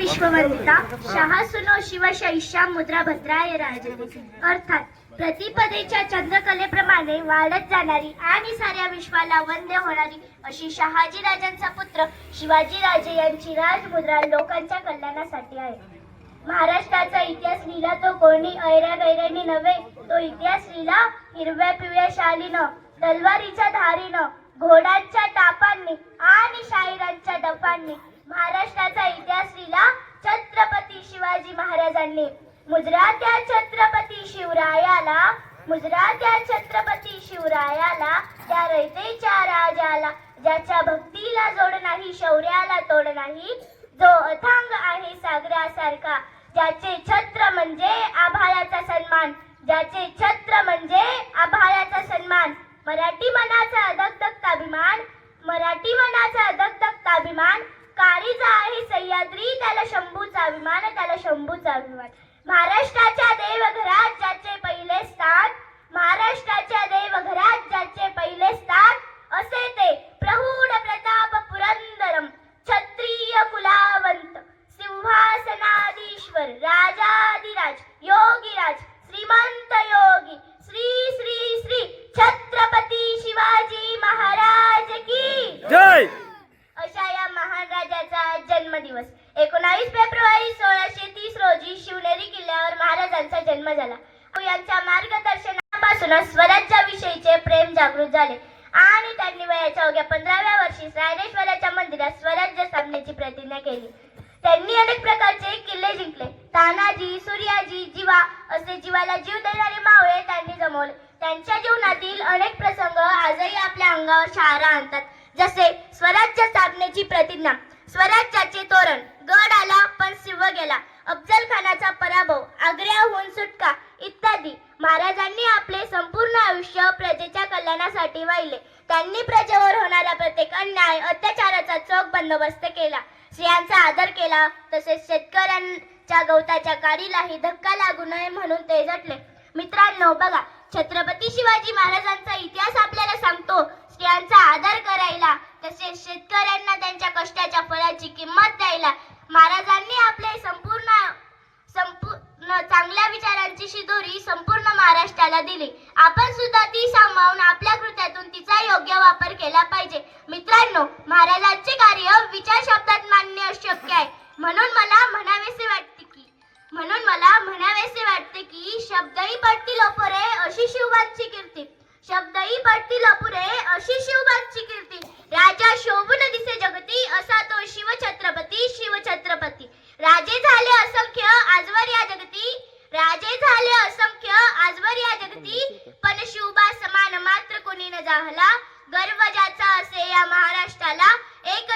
विश्ववंदिता शहा सुनो शिव शैष्या मुद्रा भद्राय राजते अर्थात प्रतिपदेच्या चंद्रकलेप्रमाणे वाढत जाणारी आणि साऱ्या विश्वाला वंद्य होणारी अशी शहाजी राजांचा पुत्र शिवाजी राजे यांची राजमुद्रा लोकांच्या कल्याणासाठी आहे. महाराष्ट्राचा इतिहास लिहिला तो कोणी ऐऱ्या गैऱ्यानी नव्हे तो इतिहास लिहिला हिरव्या पिवळ्या शालीनं तलवारीच्या धारीनं घोडांच्या टापांनी आणि शाहिरांच्या डफांनी महाराष्ट्राचा इतिहास लिहिला छत्रपती शिवाजी महाराजांनी. मुजरा त्या छत्रपती शिवरायाला मुजरा त्या छत्रपती शिवरायाला त्या रयतेच्या राजाला ज्याच्या भक्तीला जोड नाही शौर्याला तोड नाही जो अथांग आहे सागरासारखा ज्याचे छत्र म्हणजे आभाळाचा सन्मान ज्याचे छत्र म्हणजे आभाळाचा सन्मान मराठी मनाचा अदगदगता अभिमान मराठी मनाचा अदगदगता अभिमान काळीचा आहे त्याला शंभूचा अभिमान त्याला शंभूचा अभिमान महाराष्ट्राच्या देवघरात ज्याचे पहिले स्थान महाराष्ट्राच्या देवघरात ज्याचे पहिले स्थान असे ते प्रौढ प्रताप पुरंदरम क्षत्रिय कुलावंत सिंहासनाधीश्वर राजाधिराज योगीराज श्रीमंत योगी श्री श्री श्री छत्रपती शिवाजी महाराज की जय! अशा या महान राजाचा आज जन्मदिवस. एकोणावीस फेब्रुवारी सोळाशे तीस रोजी शिवनेरी किल्ल्यावर महाराजांचा जन्म झाला. यांच्या मार्गदर्शनापासूनच स्वराज्याविषयीचे प्रेम जागृत झाले. आणि त्यांनी वयाच्या अवघ्या पंधराव्या वर्षी रायरेश्वराच्या मंदिरात स्वराज्य स्थापनेची प्रतिज्ञा केली. त्यांनी अनेक प्रकारचे किल्ले जिंकले. तानाजी सूर्याजी जीवा असे जीवाला जीव देणारे मावळे त्यांनी जमवले. त्यांच्या जीवनातील अनेक प्रसंग आजही आपल्या अंगावर शहारा आणतात. जसे स्वराज्य स्थापनेची प्रतिज्ञा स्वराज्याचे तोरण. गड आला पण सिंह गेला. अफजल खानाचा पराभव आग्र्याहून सुटका इत्यादी. महाराजांनी आपले संपूर्ण आयुष्य प्रजेच्या कल्याणासाठी वाहिले. त्यांनी प्रजेवर होणारा प्रत्येक अन्याय अत्याचाराचा चोख बंदोबस्त केला. स्त्रियांचा आदर केला तसेच शेतकऱ्यांच्या गवताच्या काडीलाही धक्का लागू नये म्हणून ते झटले. मित्रांनो बघा छत्रपती शिवाजी महाराजांचा इतिहास आपल्याला सांगतो. स्त्रियांचा आदर करायला तसेच शेतकऱ्यांना त्यांच्या कष्टाच्या फळाची किंमत द्यायला महाराजांनी आपले संपूर्ण संपूर्ण चांगल्या त्याची शिदोरी संपूर्ण महाराष्ट्राला दिली. आपण सुद्धा ती सामावून आपल्या कृत्यातून तिचा योग्य वापर केला पाहिजे. मित्रांनो महाराजांचे कार्य विचार शब्दात मांडणे अशक्य आहे. म्हणून मला म्हणावेसे वाटते की म्हणून मला म्हणावेसे वाटते की शब्दही पडतील अपुरे अशी शिवबांची कीर्ती. शब्दही पडतील अपुरे अशी शिवबांची कीर्ती. राजा शोभून दिसे जगती असा तो शिवछत्रपती शिव चाहला गर्व ज्याचा असे या महाराष्ट्राला एक